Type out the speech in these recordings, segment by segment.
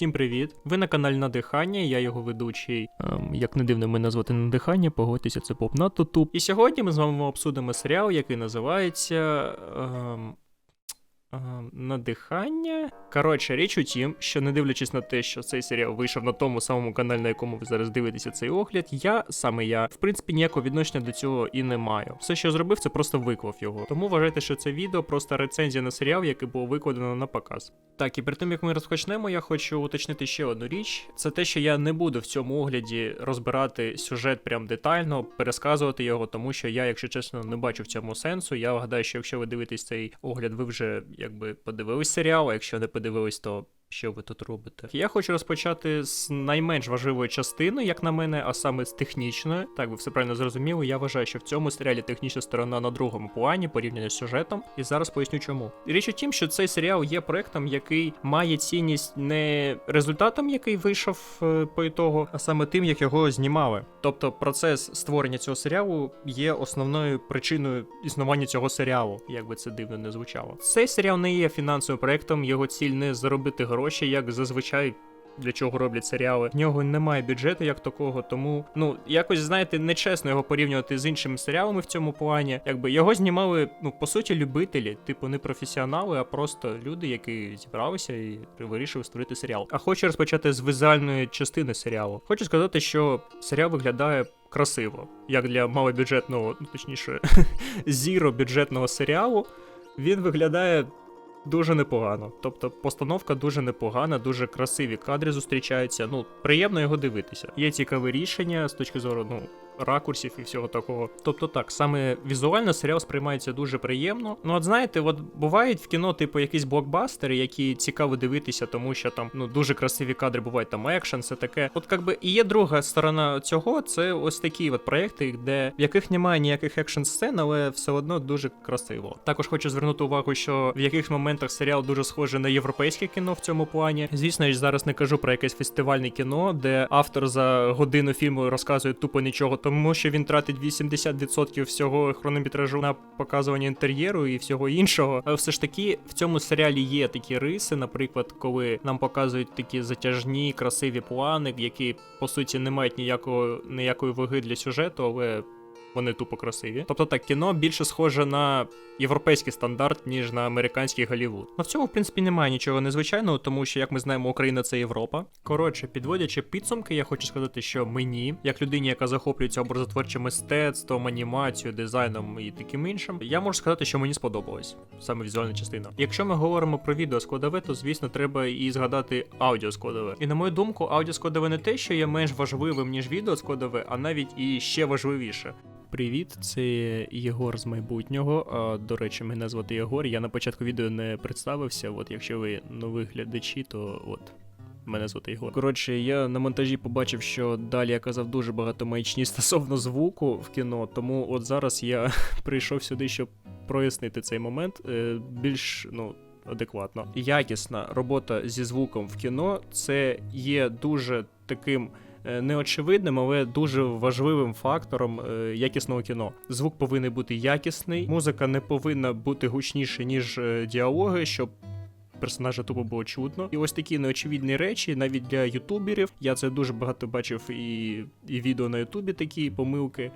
Всім привіт! Ви на каналі Надихання, я його ведучий. Ем, як не дивно мене звати Надихання, погодьтеся, це поп надто туп. І сьогодні ми з вами обсудимо серіал, який називається. Ем, ем, Надихання. Коротше, річ у тім, що не дивлячись на те, що цей серіал вийшов на тому самому каналі, на якому ви зараз дивитеся цей огляд, я саме я, в принципі, ніякого відношення до цього і не маю. Все, що зробив, це просто виклав його. Тому вважайте, що це відео просто рецензія на серіал, який було викладено на показ. Так, і перед тим як ми розпочнемо, я хочу уточнити ще одну річ: це те, що я не буду в цьому огляді розбирати сюжет прям детально, пересказувати його, тому що я, якщо чесно, не бачу в цьому сенсу. Я гадаю, що якщо ви дивитесь цей огляд, ви вже якби подивились серіал. А якщо не подивились, то що ви тут робите? Я хочу розпочати з найменш важливої частини, як на мене, а саме з технічної. Так, ви все правильно зрозуміли. Я вважаю, що в цьому серіалі технічна сторона на другому плані порівняно з сюжетом, і зараз поясню чому. Річ у тім, що цей серіал є проектом, який має цінність не результатом, який вийшов е, по ітогу, а саме тим, як його знімали. Тобто, процес створення цього серіалу є основною причиною існування цього серіалу, як би це дивно не звучало. Цей серіал не є фінансовим проектом, його ціль не заробити гроші, як зазвичай. Для чого роблять серіали? В нього немає бюджету як такого, тому ну якось знаєте, нечесно його порівнювати з іншими серіалами в цьому плані. Якби його знімали, ну по суті, любителі, типу не професіонали, а просто люди, які зібралися і вирішили створити серіал. А хочу розпочати з візуальної частини серіалу. Хочу сказати, що серіал виглядає. Красиво, як для малобюджетного, ну точніше, зіро бюджетного серіалу, він виглядає дуже непогано. Тобто постановка дуже непогана, дуже красиві кадри зустрічаються. Ну, приємно його дивитися. Є цікаві рішення з точки зору, ну. Ракурсів і всього такого. Тобто так, саме візуально серіал сприймається дуже приємно. Ну, от знаєте, от бувають в кіно, типу, якісь блокбастери, які цікаво дивитися, тому що там ну дуже красиві кадри бувають, там екшен, все таке. От якби і є друга сторона цього, це ось такі от проекти, де в яких немає ніяких екшн сцен, але все одно дуже красиво. Також хочу звернути увагу, що в яких моментах серіал дуже схожий на європейське кіно в цьому плані. Звісно, я зараз не кажу про якесь фестивальне кіно, де автор за годину фільму розказує тупо нічого, тому що він тратить 80% всього хронометражу на показування інтер'єру і всього іншого. Але все ж таки в цьому серіалі є такі риси, наприклад, коли нам показують такі затяжні, красиві плани, які по суті не мають ніякого ніякої ваги для сюжету, але. Вони тупо красиві. Тобто так, кіно більше схоже на європейський стандарт, ніж на американський Голлівуд. Ну в цьому, в принципі, немає нічого незвичайного, тому що, як ми знаємо, Україна це Європа. Коротше, підводячи підсумки, я хочу сказати, що мені, як людині, яка захоплюється образотворчим мистецтвом, анімацією, дизайном і таким іншим, я можу сказати, що мені сподобалось саме візуальна частина. Якщо ми говоримо про відео складове, то звісно треба і згадати аудіо складове. І на мою думку, аудіо складове не те, що є менш важливим ніж відео складове, а навіть і ще важливіше. Привіт, це Єгор з майбутнього. До речі, мене звати Єгор. Я на початку відео не представився. От якщо ви нові глядачі, то от. Мене звати Єгор. Коротше, я на монтажі побачив, що далі я казав дуже багато маячні стосовно звуку в кіно, тому от зараз я прийшов сюди, щоб прояснити цей момент е, більш ну. Адекватно. Якісна робота зі звуком в кіно це є дуже таким неочевидним, але дуже важливим фактором е, якісного кіно. Звук повинен бути якісний, музика не повинна бути гучніше, ніж е, діалоги, щоб. Персонажа тупо було чутно. І ось такі неочевидні речі, навіть для ютуберів. Я це дуже багато бачив і, і відео на ютубі такі помилки.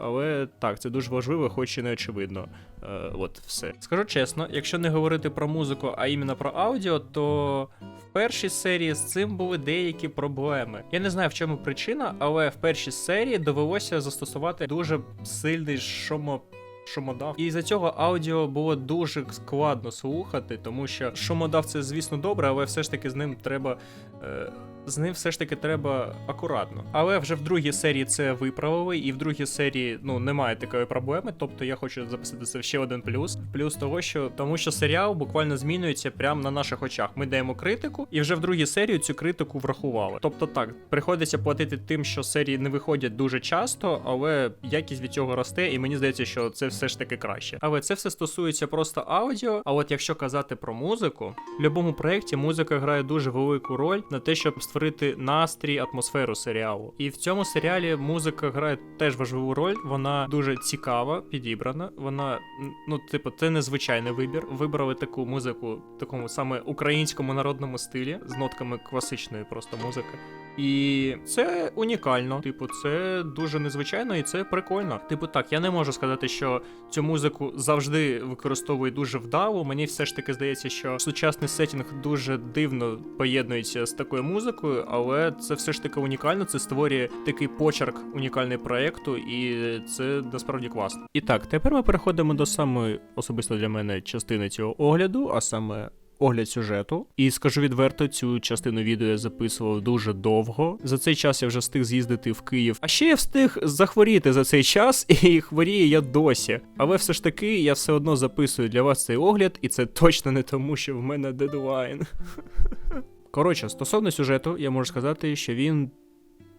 Але так, це дуже важливо, хоч і не очевидно. Е, от все. Скажу чесно, якщо не говорити про музику, а іменно про аудіо, то в першій серії з цим були деякі проблеми. Я не знаю в чому причина, але в першій серії довелося застосувати дуже сильний шумо. Шумодав. І за цього аудіо було дуже складно слухати, тому що шумодав це, звісно, добре, але все ж таки з ним треба. Е, з ним все ж таки треба акуратно. Але вже в другій серії це виправили, і в другій серії ну немає такої проблеми. Тобто я хочу записати це ще один плюс. Плюс того, що тому що серіал буквально змінюється прямо на наших очах. Ми даємо критику, і вже в другій серії цю критику врахували. Тобто так, приходиться платити тим, що серії не виходять дуже часто, але якість від цього росте, і мені здається, що це все ж таки краще. Але це все стосується просто аудіо. А от якщо казати про музику, в будь-якому проєкті музика грає дуже велику роль на те, щоб створити створити настрій, атмосферу серіалу. І в цьому серіалі музика грає теж важливу роль. Вона дуже цікава, підібрана. Вона ну, типу, це незвичайний вибір. Вибрали таку музику в такому саме українському народному стилі з нотками класичної просто музики. І це унікально. Типу, це дуже незвичайно і це прикольно. Типу, так, я не можу сказати, що цю музику завжди використовують дуже вдало. Мені все ж таки здається, що сучасний сетінг дуже дивно поєднується з такою музикою, але це все ж таки унікально. Це створює такий почерк унікальний проєкту, і це насправді класно. І так, тепер ми переходимо до самої особисто для мене частини цього огляду, а саме огляд сюжету. І скажу відверто, цю частину відео я записував дуже довго. За цей час я вже встиг з'їздити в Київ. А ще я встиг захворіти за цей час, і хворію я досі. Але все ж таки я все одно записую для вас цей огляд, і це точно не тому, що в мене дедлайн. Коротше, стосовно сюжету, я можу сказати, що він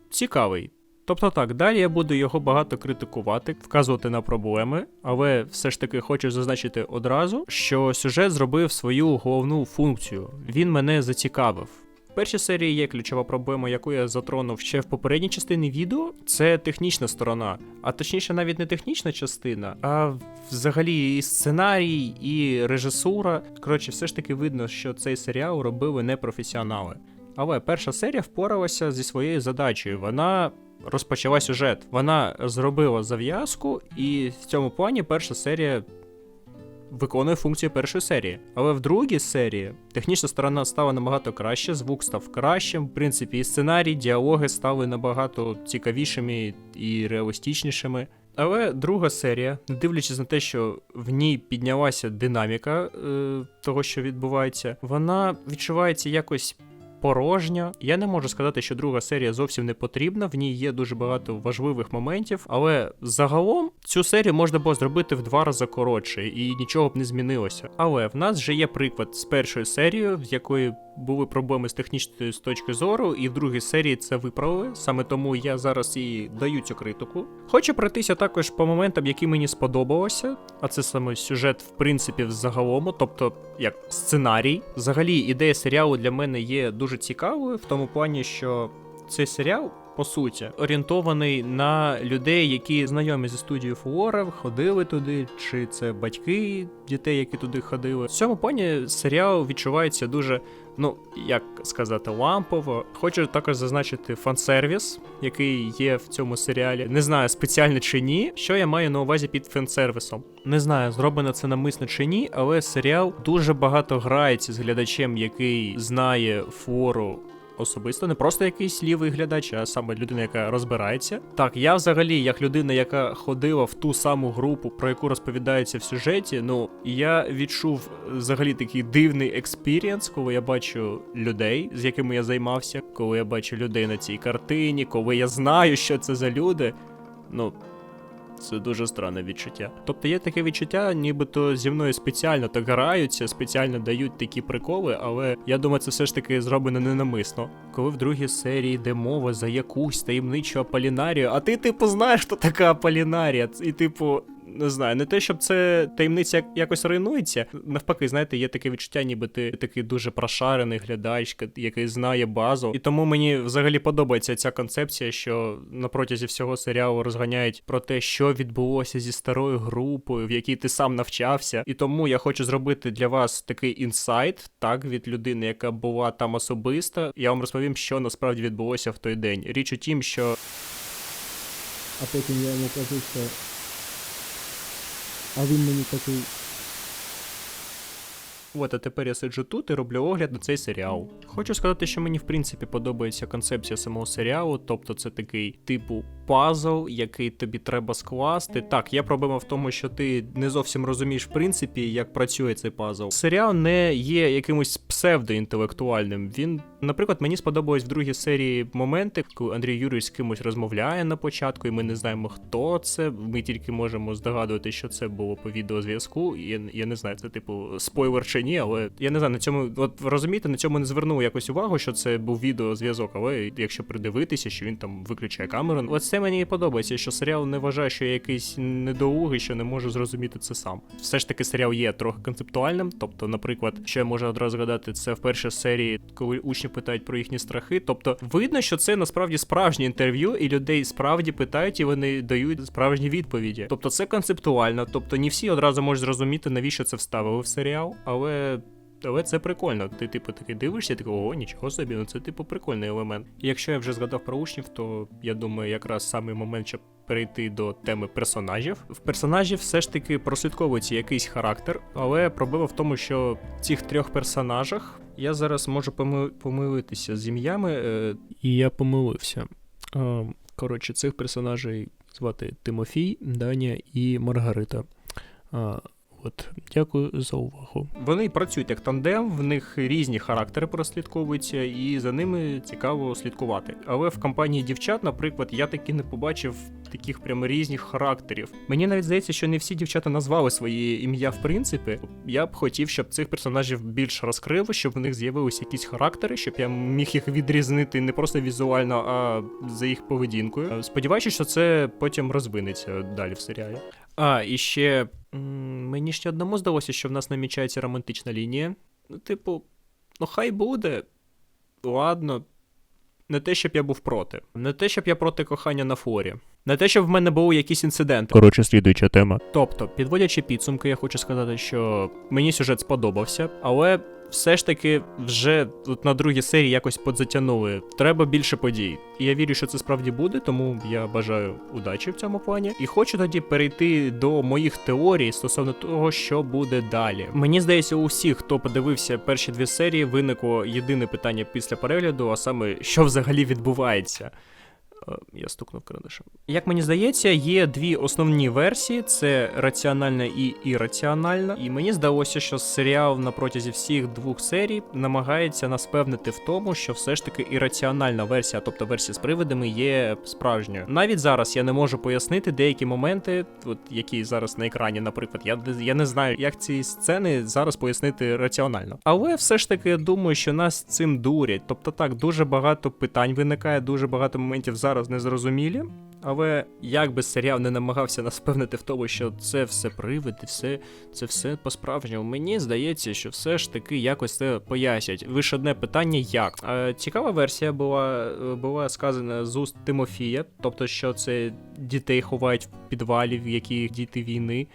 цікавий. Тобто так, далі я буду його багато критикувати, вказувати на проблеми, але все ж таки хочу зазначити одразу, що сюжет зробив свою головну функцію. Він мене зацікавив. Першій серії є ключова проблема, яку я затронув ще в попередній частині відео. Це технічна сторона, а точніше, навіть не технічна частина, а взагалі і сценарій, і режисура. Коротше, все ж таки видно, що цей серіал робили непрофесіонали. Але перша серія впоралася зі своєю задачею. Вона розпочала сюжет. Вона зробила зав'язку, і в цьому плані перша серія виконує функцію першої серії. Але в другій серії технічна сторона стала набагато краще, звук став кращим. В принципі, і сценарій, діалоги стали набагато цікавішими і реалістичнішими. Але друга серія, не дивлячись на те, що в ній піднялася динаміка е, того, що відбувається, вона відчувається якось порожня. Я не можу сказати, що друга серія зовсім не потрібна. В ній є дуже багато важливих моментів, але загалом цю серію можна було зробити в два рази коротше, і нічого б не змінилося. Але в нас вже є приклад з першої серії, в якої були проблеми з технічної з точки зору, і в другій серії це виправили. Саме тому я зараз і даю цю критику. Хочу пройтися також по моментам, які мені сподобалося, а це саме сюжет, в принципі, в загалому, тобто як сценарій. Взагалі, ідея серіалу для мене є дуже цікавою в тому плані, що цей серіал. По суті, орієнтований на людей, які знайомі зі студією Флора, ходили туди, чи це батьки дітей, які туди ходили. В цьому плані серіал відчувається дуже, ну як сказати, лампово. Хочу також зазначити фан-сервіс, який є в цьому серіалі. Не знаю, спеціально чи ні. Що я маю на увазі під фан-сервісом. Не знаю, зроблено це намисно чи ні, але серіал дуже багато грається з глядачем, який знає флору особисто, не просто якийсь лівий глядач, а саме людина, яка розбирається. Так, я взагалі, як людина, яка ходила в ту саму групу, про яку розповідається в сюжеті, ну я відчув взагалі такий дивний експірієнс, коли я бачу людей, з якими я займався, коли я бачу людей на цій картині, коли я знаю, що це за люди. Ну, це дуже странне відчуття. Тобто є таке відчуття, нібито зі мною спеціально так граються, спеціально дають такі приколи, але я думаю, це все ж таки зроблено ненамисно. Коли в другій серії йде мова за якусь таємничу Аполінарію, а ти, типу, знаєш, що така Аполінарія, і типу. Не знаю, не те, щоб це таємниця як- якось руйнується. Навпаки, знаєте, є таке відчуття, ніби ти такий дуже прошарений глядач, який знає базу. І тому мені взагалі подобається ця концепція, що на протязі всього серіалу розганяють про те, що відбулося зі старою групою, в якій ти сам навчався. І тому я хочу зробити для вас такий інсайт, так, від людини, яка була там особисто. Я вам розповім, що насправді відбулося в той день. Річ у тім, що А потім я йому кажу, що. А він мені такий. От, а тепер я сиджу тут і роблю огляд на цей серіал. Хочу сказати, що мені в принципі подобається концепція самого серіалу, тобто це такий типу пазл, який тобі треба скласти. Так, є проблема в тому, що ти не зовсім розумієш в принципі, як працює цей пазл. Серіал не є якимось псевдоінтелектуальним. Він, наприклад, мені сподобались в другій серії моменти, коли Андрій Юрійович з кимось розмовляє на початку, і ми не знаємо, хто це. Ми тільки можемо здогадувати, що це було по відеозв'язку. Я, я не знаю, це типу спойлер чи ні, але я не знаю, на цьому, от розумієте, на цьому не звернув якось увагу, що це був відеозв'язок, але якщо придивитися, що він там виключає камеру, от це мені і подобається, що серіал не вважає, що я якийсь недоугий, що не можу зрозуміти це сам. Все ж таки, серіал є трохи концептуальним. Тобто, наприклад, що я можу одразу згадати, це в першій серії, коли учні питають про їхні страхи. Тобто видно, що це насправді справжнє інтерв'ю, і людей справді питають, і вони дають справжні відповіді. Тобто це концептуально. Тобто не всі одразу можуть зрозуміти, навіщо це вставили в серіал, але. Але це прикольно. Ти, типу, такий дивишся, такий, о, нічого собі, ну це типу прикольний елемент. І якщо я вже згадав про учнів, то я думаю, якраз саме момент, щоб перейти до теми персонажів. В персонажів все ж таки прослідковується якийсь характер, але проблема в тому, що в цих трьох персонажах я зараз можу помилитися з ім'ями, е, і я помилився. Коротше, цих персонажей звати Тимофій, Даня і Маргарита. От, дякую за увагу. Вони працюють як тандем, в них різні характери прослідковуються, і за ними цікаво слідкувати. Але в компанії дівчат, наприклад, я таки не побачив таких прямо різних характерів. Мені навіть здається, що не всі дівчата назвали своє ім'я в принципі. Я б хотів, щоб цих персонажів більш розкрили, щоб в них з'явилися якісь характери, щоб я міг їх відрізнити не просто візуально, а за їх поведінкою. Сподіваюся, що це потім розвинеться далі в серіалі. А, і ще мені ще одному здалося, що в нас намічається романтична лінія. Ну, типу, ну хай буде. Ладно. Не те, щоб я був проти. Не те, щоб я проти кохання на форі. Не те, щоб в мене були якісь інциденти. Коротше, слідуюча тема. Тобто, підводячи підсумки, я хочу сказати, що мені сюжет сподобався, але все ж таки вже от на другій серії якось подзатягнули. Треба більше подій. І я вірю, що це справді буде, тому я бажаю удачі в цьому плані. І хочу тоді перейти до моїх теорій стосовно того, що буде далі. Мені здається, у всіх, хто подивився перші дві серії, виникло єдине питання після перегляду, а саме що взагалі відбувається. Я стукнув карандашем. Як мені здається, є дві основні версії: це раціональна і ірраціональна. І мені здалося, що серіал на протязі всіх двох серій намагається нас певнити в тому, що все ж таки ірраціональна версія, тобто версія з привидами, є справжньою. Навіть зараз я не можу пояснити деякі моменти, от які зараз на екрані, наприклад, я, я не знаю, як ці сцени зараз пояснити раціонально. Але все ж таки я думаю, що нас цим дурять. Тобто так, дуже багато питань виникає, дуже багато моментів зараз незрозумілі. Але як би серіал не намагався нас впевнити в тому, що це все привид, все це все по-справжньому. Мені здається, що все ж таки якось це пояснять. Лише одне питання як. Цікава версія була, була сказана з уст Тимофія, тобто, що це дітей ховають в підвалі, в яких діти війни.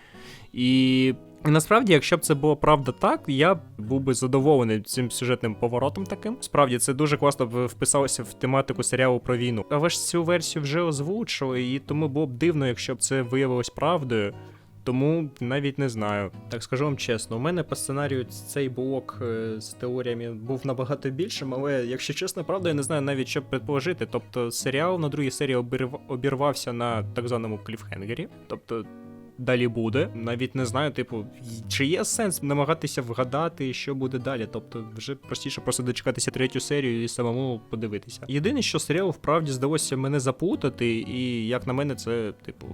І і насправді, якщо б це було правда так, я був би задоволений цим сюжетним поворотом таким. Справді, це дуже класно вписалося в тематику серіалу про війну. Але ж цю версію вже озвучили, і тому було б дивно, якщо б це виявилось правдою. Тому навіть не знаю. Так скажу вам чесно, у мене по сценарію цей блок е, з теоріями був набагато більшим, але якщо чесно, правда, я не знаю навіть що предположити. Тобто серіал на другій серії обірв- обірвався на так званому кліфхенгері. Тобто далі буде. Навіть не знаю, типу, чи є сенс намагатися вгадати, що буде далі. Тобто, вже простіше просто дочекатися третю серію і самому подивитися. Єдине, що серіал вправді здалося мене заплутати, і як на мене, це, типу.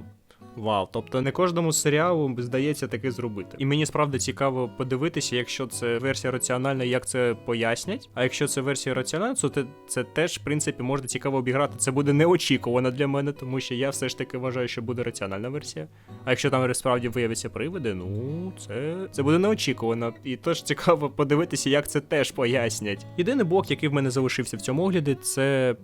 Вау, тобто не кожному серіалу здається таке зробити. І мені справді цікаво подивитися, якщо це версія раціональна, як це пояснять. А якщо це версія раціональна, то це, це теж, в принципі, можна цікаво обіграти. Це буде неочікувано для мене, тому що я все ж таки вважаю, що буде раціональна версія. А якщо там справді виявиться привиди, ну це, це буде неочікувано. І тож цікаво подивитися, як це теж пояснять. Єдиний блок, який в мене залишився в цьому огляді, це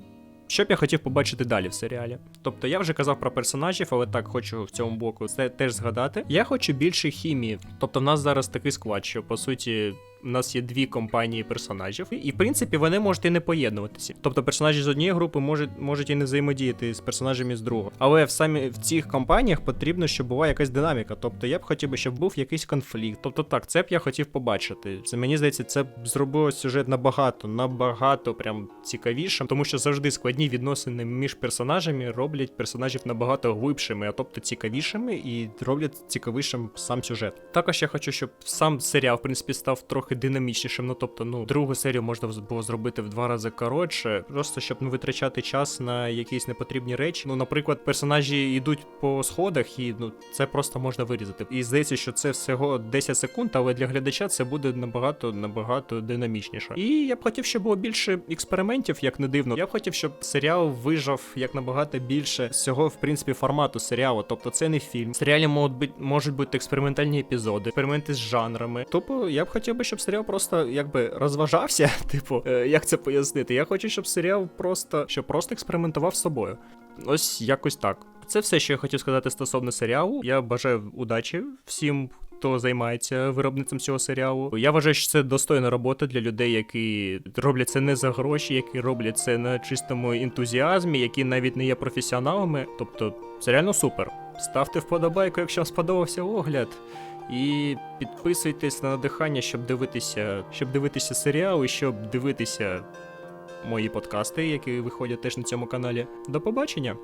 що б я хотів побачити далі в серіалі? Тобто я вже казав про персонажів, але так хочу в цьому боку це теж згадати. Я хочу більше хімії. Тобто, в нас зараз такий склад, що по суті. У нас є дві компанії персонажів, і в принципі вони можуть і не поєднуватися. Тобто персонажі з однієї групи можуть, можуть і не взаємодіяти з персонажами з другої. Але в самі в цих компаніях потрібно, щоб була якась динаміка. Тобто я б хотів щоб був якийсь конфлікт. Тобто так, це б я хотів побачити. Це мені здається, це б зробило сюжет набагато, набагато прям цікавішим, тому що завжди складні відносини між персонажами роблять персонажів набагато глибшими, а тобто цікавішими, і роблять цікавішим сам сюжет. Також я хочу, щоб сам серіал, в принципі, став трохи динамічнішим. Ну тобто, ну другу серію можна було зробити в два рази коротше, просто щоб не витрачати час на якісь непотрібні речі. Ну, наприклад, персонажі йдуть по сходах, і ну це просто можна вирізати. І здається, що це всього 10 секунд, але для глядача це буде набагато набагато динамічніше. І я б хотів, щоб було більше експериментів, як не дивно. Я б хотів, щоб серіал вижав як набагато більше всього, в принципі, формату серіалу. Тобто це не фільм. В серіалі можуть бути можуть бути експериментальні епізоди, експерименти з жанрами. Тобто я б хотів би, щоб щоб серіал просто якби розважався. Типу, е, як це пояснити? Я хочу, щоб серіал просто щоб просто експериментував з собою. Ось якось так. Це все, що я хотів сказати стосовно серіалу. Я бажаю удачі всім. Хто займається виробництвом цього серіалу? Я вважаю, що це достойна робота для людей, які роблять це не за гроші, які роблять це на чистому ентузіазмі, які навіть не є професіоналами. Тобто, це реально супер. Ставте вподобайку, якщо вам сподобався огляд. І підписуйтесь на надихання, щоб дивитися, щоб дивитися серіал і щоб дивитися мої подкасти, які виходять теж на цьому каналі. До побачення!